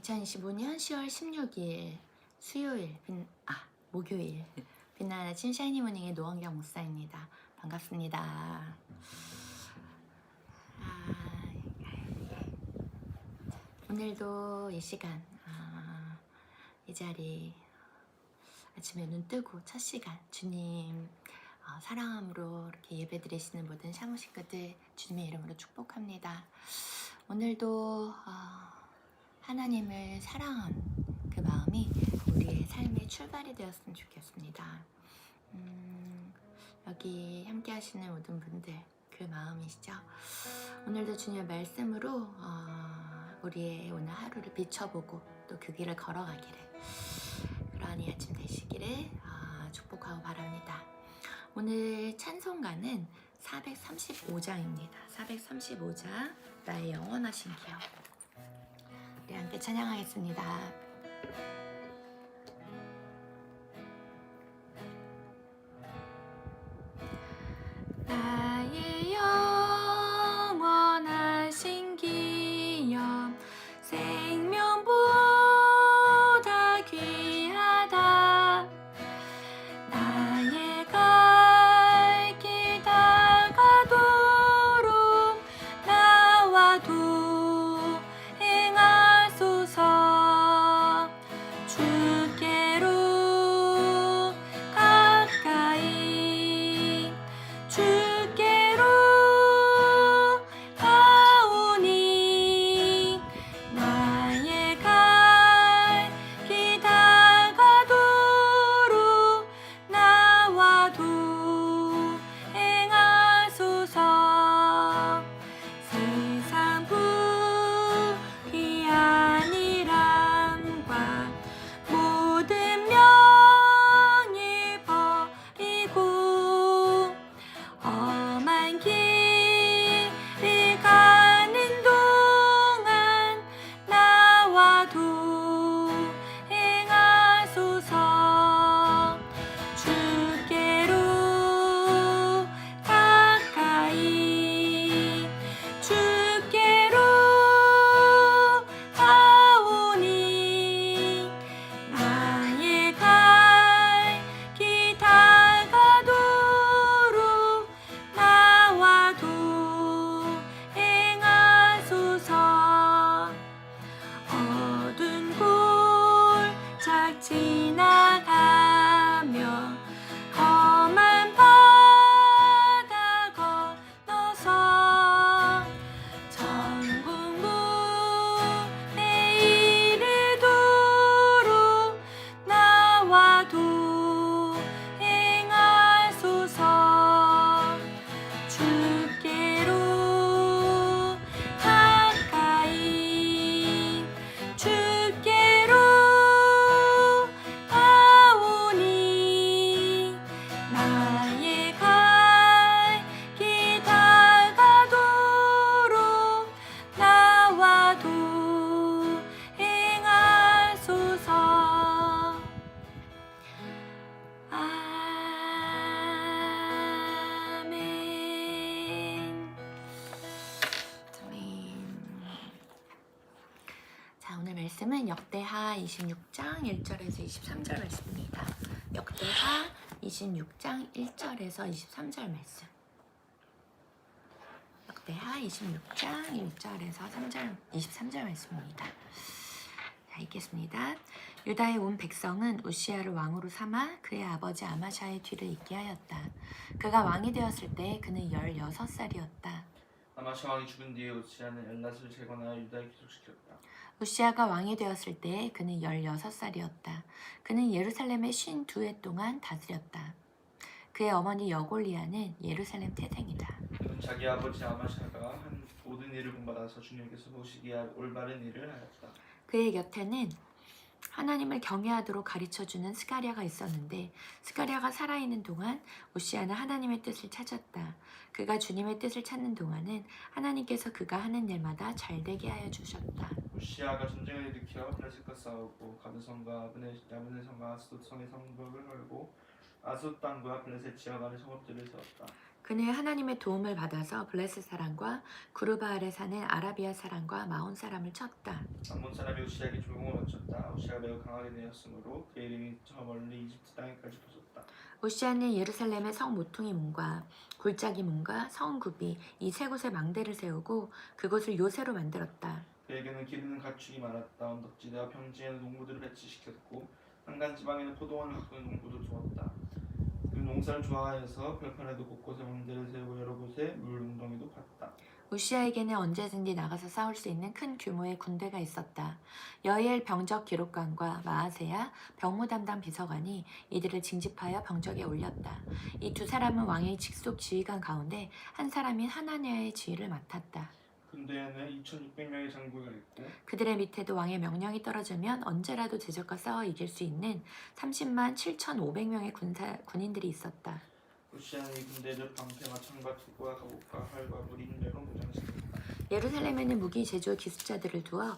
2025년 10월 16일 수요일 빛, 아 목요일 빛나는 아침 샤이니 모닝의 노원경 목사입니다. 반갑습니다. 아, 오늘도 이 시간 아, 이 자리 아침에 눈 뜨고 첫 시간 주님 어, 사랑함으로 이렇게 예배 드리시는 모든 샤무 식구들 주님의 이름으로 축복합니다. 오늘도 어, 하나님을 사랑한 그 마음이 우리의 삶의 출발이 되었으면 좋겠습니다. 음, 여기 함께 하시는 모든 분들 그 마음이시죠? 오늘도 주님의 말씀으로 어, 우리의 오늘 하루를 비춰보고 또 그 길을 걸어가기를 그러한 이 아침 되시기를 어, 축복하고 바랍니다. 오늘 찬송가는 435장입니다. 435장 나의 영원하신 기억 함께 찬양하겠습니다. 말씀은 역대하 26장 1절에서 23절 말씀입니다. 역대하 26장 1절에서 23절 말씀. 역대하 26장 1절에서 3절 23절 말씀입니다. 자, 읽겠습니다. 유다의 온 백성은 우시아를 왕으로 삼아 그의 아버지 아마샤의 뒤를 잇게 하였다. 그가 왕이 되었을 때 그는 16살이었다. 아마샤 왕이 죽은 뒤에 우시아는 엘낫을 재건하여 유다에 귀속시켰다. 우시아가 왕이 되었을 때 그는 16살이었다. 그는 예루살렘에 52해 동안 다스렸다. 그의 어머니 여골리아는 예루살렘 태생이다. 그는 자기 아버지 아마샤가 한 모든 일을 본받아서 주님께서 보시기에 올바른 일을 하였다. 그의 곁에는 하나님을 경외하도록 가르쳐주는 스가랴가 있었는데 스가랴가 살아있는 동안 우시아는 하나님의 뜻을 찾았다. 그가 주님의 뜻을 찾는 동안은 하나님께서 그가 하는 일마다 잘되게 하여 주셨다. 우시아가 전쟁을 일으켜 블레셋과 싸우고 가드성과 야브네 야브네 성과 스돗 성의 성벽을 헐고 아수 땅과 블레셋 지하반의 성읍들을 세웠다. 그는 하나님의 도움을 받아서 블레셋 사람과 구르바알에 사는 아라비아 사람과 마온 사람을 쳤다. 암몬 사람이 우시아에게 조공을 바쳤다. 우시아가 매우 강하게 되었으므로 그의 이름이 저 멀리 이집트 땅에까지 퍼졌다. 우시아는 예루살렘의 성 모퉁이 문과 골짜기 문과 성굽이 이 세 곳에 망대를 세우고 그곳을 요새로 만들었다. 그에게는 기르는 가축이 많았다. 언덕지대와 평지에는 농부들을 배치시켰고 한간 지방에는 포도원을 가꾸는 농부도 두었다. 그 농사를 좋아하여서 벌판에도 곳곳에 망대를 세우고 여러 곳에 물 웅덩이도 팠다. 우시아에게는 언제든지 나가서 싸울 수 있는 큰 규모의 군대가 있었다. 여엘 병적 기록관과 마아세야 병무 담당 비서관이 이들을 징집하여 병적에 올렸다. 이 두 사람은 왕의 직속 지휘관 가운데 한 사람인 하나냐의 지휘를 맡았다. 군대에는 2,600명의 장교가 있고 그들의 밑에도 왕의 명령이 떨어지면 언제라도 제적과 싸워 이길 수 있는 30만 7,500명의 군사, 군인들이 있었다. 루시아는 이 군대를 방패와 창과 투구와 갑옷과 활과 무림대로 무장시켰다. 예루살렘에는 무기 제조 기술자들을 두어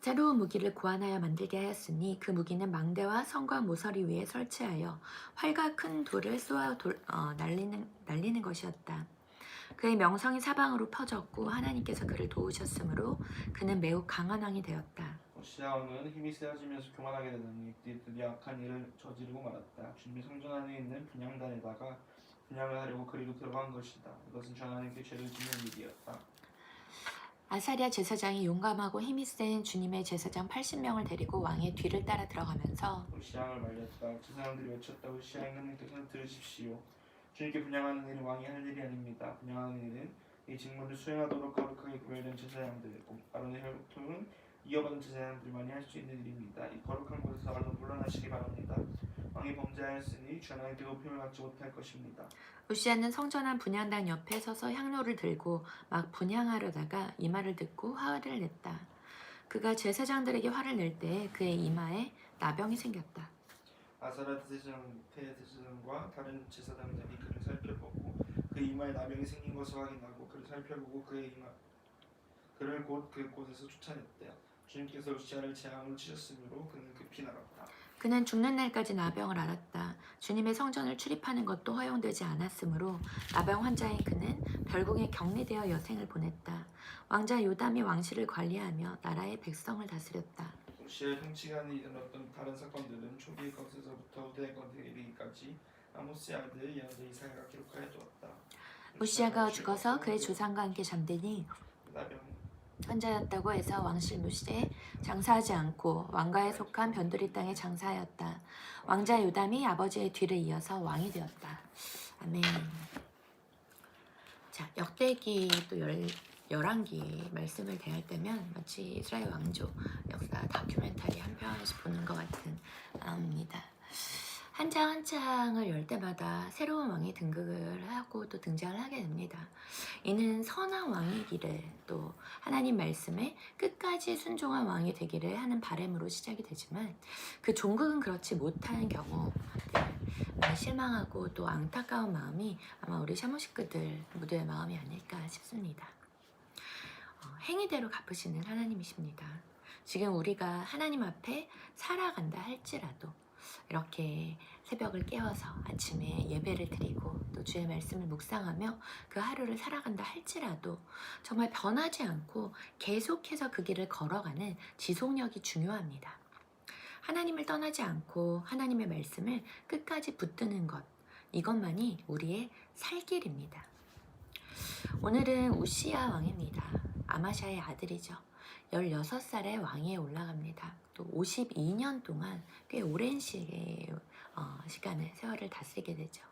새로운 무기를 고안하여 만들게 하였으니 그 무기는 망대와 성과 모서리 위에 설치하여 활과 큰 돌을 쏘아 돌, 어, 날리는, 날리는 것이었다. 그의 명성이 사방으로 퍼졌고 하나님께서 그를 도우셨으므로 그는 매우 강한 왕이 되었다. 루시아 왕은 힘이 세어지면서 교만하게 되더니 그들이 악한 일을 저지르고 말았다. 주님의 성전 안에 있는 분향단에다가 분향을 하려고 그리로 들어간 것이다. 이것은 주 하나님께 죄를 짓는 일이었다. 아사리아 제사장이 용감하고 힘이 센 주님의 제사장 80명을 데리고 왕의 뒤를 따라 들어가면서 우시앙을 말렸다. 그 사람들이 외쳤다. 우시앙 하나님께서는 들으십시오. 주님께 분양하는 일은 왕이 할 일이 아닙니다. 분양하는 일은 이 직무를 수행하도록 거룩하게 구별된 제사장들, 곧 아론의 혈통은 이어받은 제사장들만이 할 수 있는 일입니다. 이 거룩한 곳에서 얼른 물러나시기 바랍니다. 왕이 범죄하였으니 주 하나님께 높임을 받지 못할 것입니다. 우시아는 성전한 분향단 옆에 서서 향로를 들고 막 분향하려다가 이 말을 듣고 화를 냈다. 그가 제사장들에게 화를 낼 때 그의 이마에 나병이 생겼다. 아사라 대제사장, 대제사장과 다른 제사장들이 그를 살펴보고 그 이마에 나병이 생긴 것을 확인하고 그를 살펴보고 그의 이마 그를 곧 그곳에서 쫓아냈대요. 주님께서 우시아를 재앙으로 치셨으므로 그는 급히 나갔다. 그는 죽는 날까지 나병을 앓았다. 주님의 성전을 출입하는 것도 허용되지 않았으므로 나병 환자인 그는 결국에 격리되어 여생을 보냈다. 왕자 요담이 왕실을 관리하며 나라의 백성을 다스렸다. 우시아의 통치관에 일어났던 다른 사건들은 초기의 것에서부터 후대의 것에 이르기까지 아모스의 아들 예언자 이사야가 기록하여 두었다. 우시아가 죽어서 그의 조상과 함께 잠드니 나병 환자였다고 해서 왕실 무시에 장사하지 않고 왕가에 속한 변두리 땅에 장사하였다. 왕자 요담이 아버지의 뒤를 이어서 왕이 되었다. 아멘. 자, 역대기 또 열, 열왕기 말씀을 대할 때면 마치 이스라엘 왕조 역사 다큐멘터리 한 편씩 보는 것 같은 마음입니다. 한 장 한 장을 열 때마다 새로운 왕이 등극을 하고 또 등장을 하게 됩니다. 이는 선한 왕이기를 또 하나님 말씀에 끝까지 순종한 왕이 되기를 하는 바램으로 시작이 되지만 그 종국은 그렇지 못하는 경우 네, 실망하고 또 안타까운 마음이 아마 우리 샤모식구들 모두의 마음이 아닐까 싶습니다. 어, 행위대로 갚으시는 하나님이십니다. 지금 우리가 하나님 앞에 살아간다 할지라도 이렇게 새벽을 깨워서 아침에 예배를 드리고 또 주의 말씀을 묵상하며 그 하루를 살아간다 할지라도 정말 변하지 않고 계속해서 그 길을 걸어가는 지속력이 중요합니다. 하나님을 떠나지 않고 하나님의 말씀을 끝까지 붙드는 것, 이것만이 우리의 살 길입니다. 오늘은 우시야 왕입니다. 아마샤의 아들이죠. 16살에 왕위에 올라갑니다. 또 52년 동안 꽤 오랜 어, 시간을 세월을 다스리게 되죠.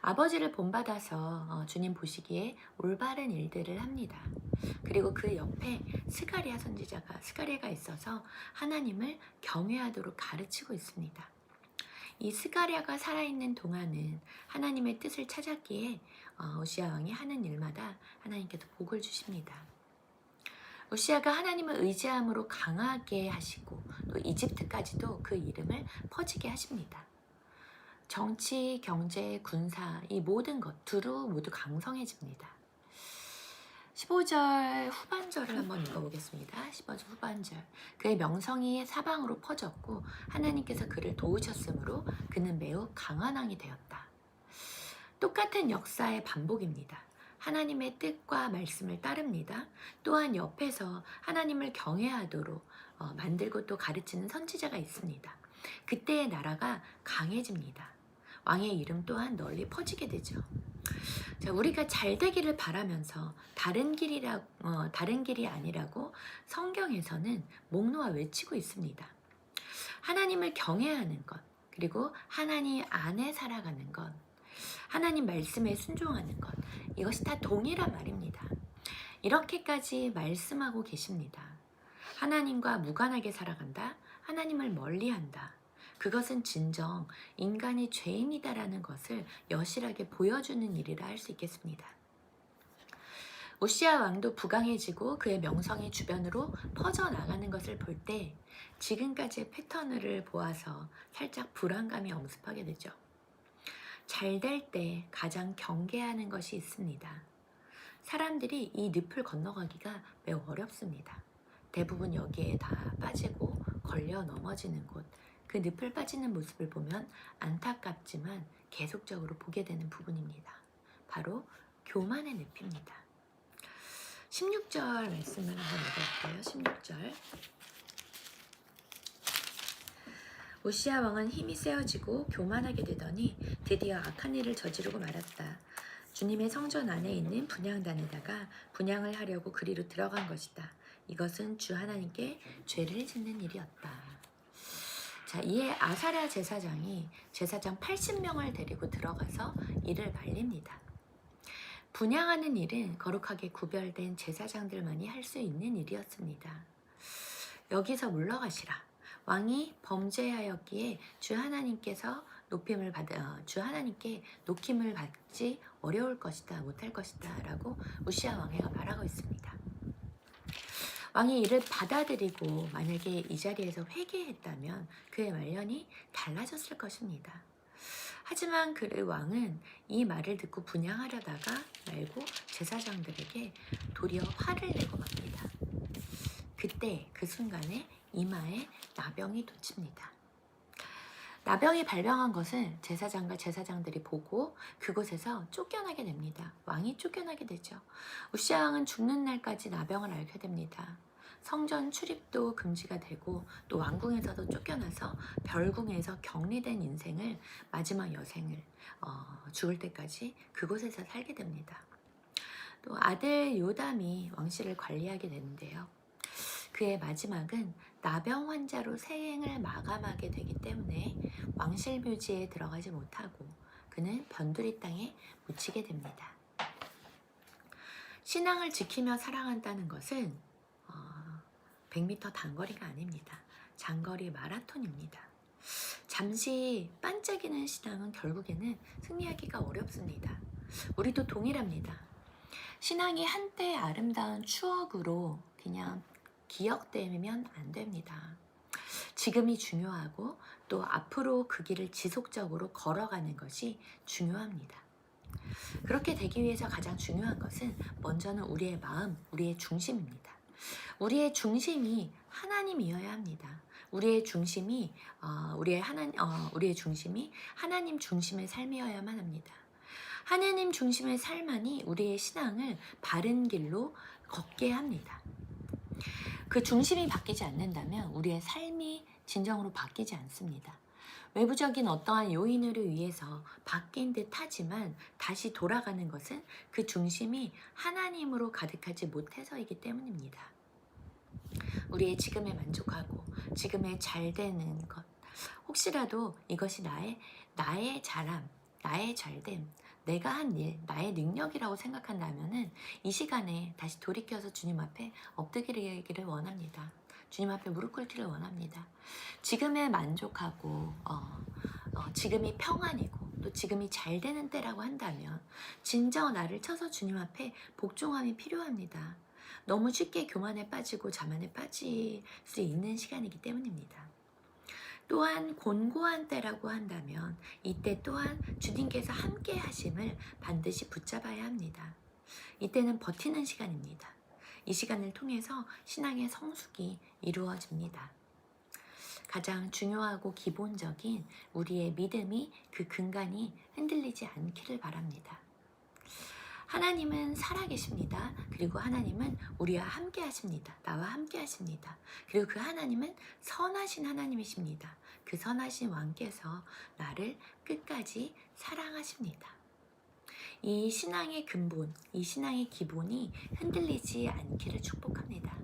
아버지를 본받아서 어, 주님 보시기에 올바른 일들을 합니다. 그리고 그 옆에 스가리아 선지자가 스가리아가 있어서 하나님을 경외하도록 가르치고 있습니다. 이 스가리아가 살아있는 동안은 하나님의 뜻을 찾았기에 어, 우시아 왕이 하는 일마다 하나님께서 복을 주십니다. 우시아가 하나님을 의지함으로 강하게 하시고 또 이집트까지도 그 이름을 퍼지게 하십니다. 정치, 경제, 군사 이 모든 것 두루 모두 강성해집니다. 15절 후반절을 한번 읽어보겠습니다. 15절 후반절. 그의 명성이 사방으로 퍼졌고 하나님께서 그를 도우셨으므로 그는 매우 강한 왕이 되었다. 똑같은 역사의 반복입니다. 하나님의 뜻과 말씀을 따릅니다. 또한 옆에서 하나님을 경외하도록 어, 만들고 또 가르치는 선지자가 있습니다. 그때의 나라가 강해집니다. 왕의 이름 또한 널리 퍼지게 되죠. 자, 우리가 잘 되기를 바라면서 다른 길이라 어, 다른 길이 아니라고 성경에서는 목 놓아 외치고 있습니다. 하나님을 경외하는 것, 그리고 하나님 안에 살아가는 것, 하나님 말씀에 순종하는 것, 이것이 다 동일한 말입니다. 이렇게까지 말씀하고 계십니다. 하나님과 무관하게 살아간다. 하나님을 멀리한다. 그것은 진정 인간이 죄인이다라는 것을 여실하게 보여주는 일이라 할 수 있겠습니다. 우시아 왕도 부강해지고 그의 명성이 주변으로 퍼져나가는 것을 볼 때 지금까지의 패턴을 보아서 살짝 불안감이 엄습하게 되죠. 잘 될 때 가장 경계하는 것이 있습니다. 사람들이 이 늪을 건너가기가 매우 어렵습니다. 대부분 여기에 다 빠지고 걸려 넘어지는 곳, 그 늪을 빠지는 모습을 보면 안타깝지만 계속적으로 보게 되는 부분입니다. 바로 교만의 늪입니다. 16절 말씀을 한번 읽어볼게요. 16절. 오시아 왕은 힘이 세어지고 교만하게 되더니 드디어 악한 일을 저지르고 말았다. 주님의 성전 안에 있는 분향단에다가 분향을 하려고 그리로 들어간 것이다. 이것은 주 하나님께 죄를 짓는 일이었다. 자, 이에 아사랴 제사장이 제사장 80명을 데리고 들어가서 이를 말립니다. 분양하는 일은 거룩하게 구별된 제사장들만이 할 수 있는 일이었습니다. 여기서 물러가시라. 왕이 범죄하였기에 주 하나님께서 높임을 받, 어, 주 하나님께 높임을 받지 어려울 것이다, 못할 것이다라고 우시아 왕회가 말하고 있습니다. 왕이 이를 받아들이고 만약에 이 자리에서 회개했다면 그의 말년이 달라졌을 것입니다. 하지만 그 왕은 이 말을 듣고 분양하려다가 말고 제사장들에게 도리어 화를 내고 맙니다. 그때 그 순간에 이마에 나병이 돋칩니다. 나병이 발병한 것을 제사장과 제사장들이 보고 그곳에서 쫓겨나게 됩니다. 왕이 쫓겨나게 되죠. 우시아 왕은 죽는 날까지 나병을 앓게 됩니다. 성전 출입도 금지가 되고 또 왕궁에서도 쫓겨나서 별궁에서 격리된 인생을 마지막 여생을 어, 죽을 때까지 그곳에서 살게 됩니다. 또 아들 요담이 왕실을 관리하게 되는데요. 그의 마지막은 나병 환자로 생을 마감하게 되기 때문에 왕실 묘지에 들어가지 못하고 그는 변두리 땅에 묻히게 됩니다. 신앙을 지키며 사랑한다는 것은 어, 100m 단거리가 아닙니다. 장거리 마라톤입니다. 잠시 반짝이는 신앙은 결국에는 승리하기가 어렵습니다. 우리도 동일합니다. 신앙이 한때 아름다운 추억으로 그냥 기억되면 안 됩니다. 지금이 중요하고 또 앞으로 그 길을 지속적으로 걸어가는 것이 중요합니다. 그렇게 되기 위해서 가장 중요한 것은 먼저는 우리의 마음, 우리의 중심입니다. 우리의 중심이 하나님이어야 합니다. 우리의 중심이 어, 우리의 하나 어, 우리의 중심이 하나님 중심의 삶이어야만 합니다. 하나님 중심의 삶만이 우리의 신앙을 바른 길로 걷게 합니다. 그 중심이 바뀌지 않는다면 우리의 삶이 진정으로 바뀌지 않습니다. 외부적인 어떠한 요인으로 의해서 바뀐 듯 하지만 다시 돌아가는 것은 그 중심이 하나님으로 가득하지 못해서이기 때문입니다. 우리의 지금에 만족하고 지금에 잘 되는 것 혹시라도 이것이 나의 나의 잘함, 나의 잘됨, 내가 한 일, 나의 능력이라고 생각한다면은 이 시간에 다시 돌이켜서 주님 앞에 엎드기를 원합니다. 주님 앞에 무릎 꿇기를 원합니다. 지금에 만족하고 어, 어, 지금이 평안이고 또 지금이 잘 되는 때라고 한다면 진정 나를 쳐서 주님 앞에 복종함이 필요합니다. 너무 쉽게 교만에 빠지고 자만에 빠질 수 있는 시간이기 때문입니다. 또한 곤고한 때라고 한다면 이때 또한 주님께서 함께 하심을 반드시 붙잡아야 합니다. 이때는 버티는 시간입니다. 이 시간을 통해서 신앙의 성숙이 이루어집니다. 가장 중요하고 기본적인 우리의 믿음이 그 근간이 흔들리지 않기를 바랍니다. 하나님은 살아계십니다. 그리고 하나님은 우리와 함께 하십니다. 나와 함께 하십니다. 그리고 그 하나님은 선하신 하나님이십니다. 그 선하신 왕께서 나를 끝까지 사랑하십니다. 이 신앙의 근본, 이 신앙의 기본이 흔들리지 않기를 축복합니다.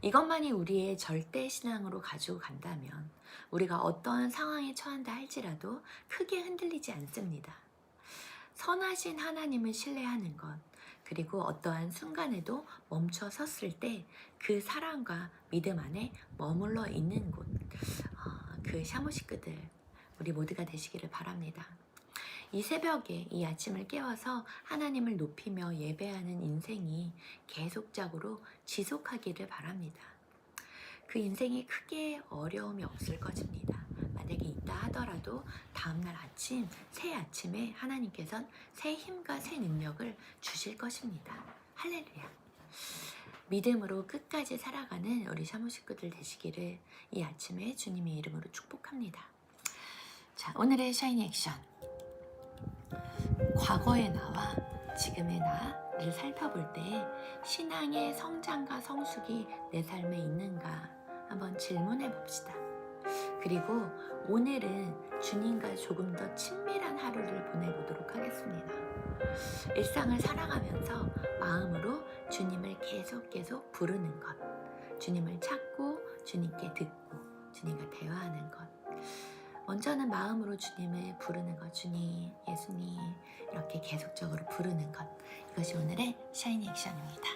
이것만이 우리의 절대 신앙으로 가지고 간다면 우리가 어떤 상황에 처한다 할지라도 크게 흔들리지 않습니다. 선하신 하나님을 신뢰하는 것, 그리고 어떠한 순간에도 멈춰 섰을 때 그 사랑과 믿음 안에 머물러 있는 곳, 어, 그 샤모시크들 우리 모두가 되시기를 바랍니다. 이 새벽에 이 아침을 깨워서 하나님을 높이며 예배하는 인생이 계속적으로 지속하기를 바랍니다. 그 인생이 크게 어려움이 없을 것입니다. 있다 하더라도 다음날 아침, 새 아침에 하나님께선 새 힘과 새 능력을 주실 것입니다. 할렐루야. 믿음으로 끝까지 살아가는 우리 샤모 식구들 되시기를 이 아침에 주님의 이름으로 축복합니다. 자, 오늘의 샤이니 액션. 과거의 나와 지금의 나를 살펴볼 때 신앙의 성장과 성숙이 내 삶에 있는가 한번 질문해 봅시다. 그리고 오늘은 주님과 조금 더 친밀한 하루를 보내보도록 하겠습니다. 일상을 살아가면서 마음으로 주님을 계속 계속 부르는 것, 주님을 찾고 주님께 듣고 주님과 대화하는 것. 먼저는 마음으로 주님을 부르는 것, 주님, 예수님 이렇게 계속적으로 부르는 것. 이것이 오늘의 샤이니 액션입니다.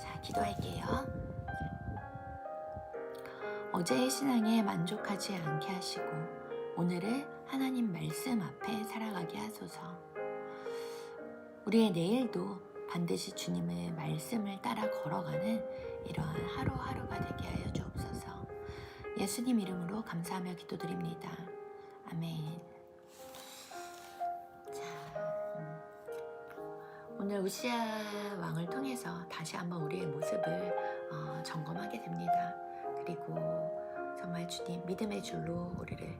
자, 기도할게요. 어제의 신앙에 만족하지 않게 하시고 오늘을 하나님 말씀 앞에 살아가게 하소서. 우리의 내일도 반드시 주님의 말씀을 따라 걸어가는 이러한 하루하루가 되게 하여 주옵소서. 예수님 이름으로 감사하며 기도드립니다. 아멘. 자, 음. 오늘 우시아 왕을 통해서 다시 한번 우리의 모습을 어, 점검하게 됩니다. 그리고 정말 주님 믿음의 줄로 우리를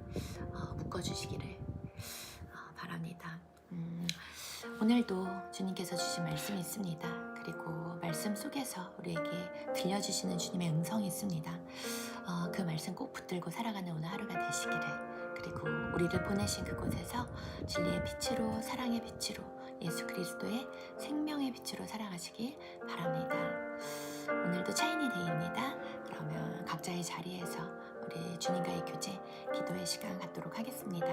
어, 묶어주시기를 어, 바랍니다. 음, 오늘도 주님께서 주신 말씀이 있습니다. 그리고 말씀 속에서 우리에게 들려주시는 주님의 음성이 있습니다. 어, 그 말씀 꼭 붙들고 살아가는 오늘 하루가 되시기를 그리고 우리를 보내신 그곳에서 진리의 빛으로 사랑의 빛으로 예수 그리스도의 생명의 빛으로 살아가시길 바랍니다. 오늘도 차이니 데이입니다. 그러면 각자의 자리에서 우리 주님과의 교제, 기도의 시간 갖도록 하겠습니다.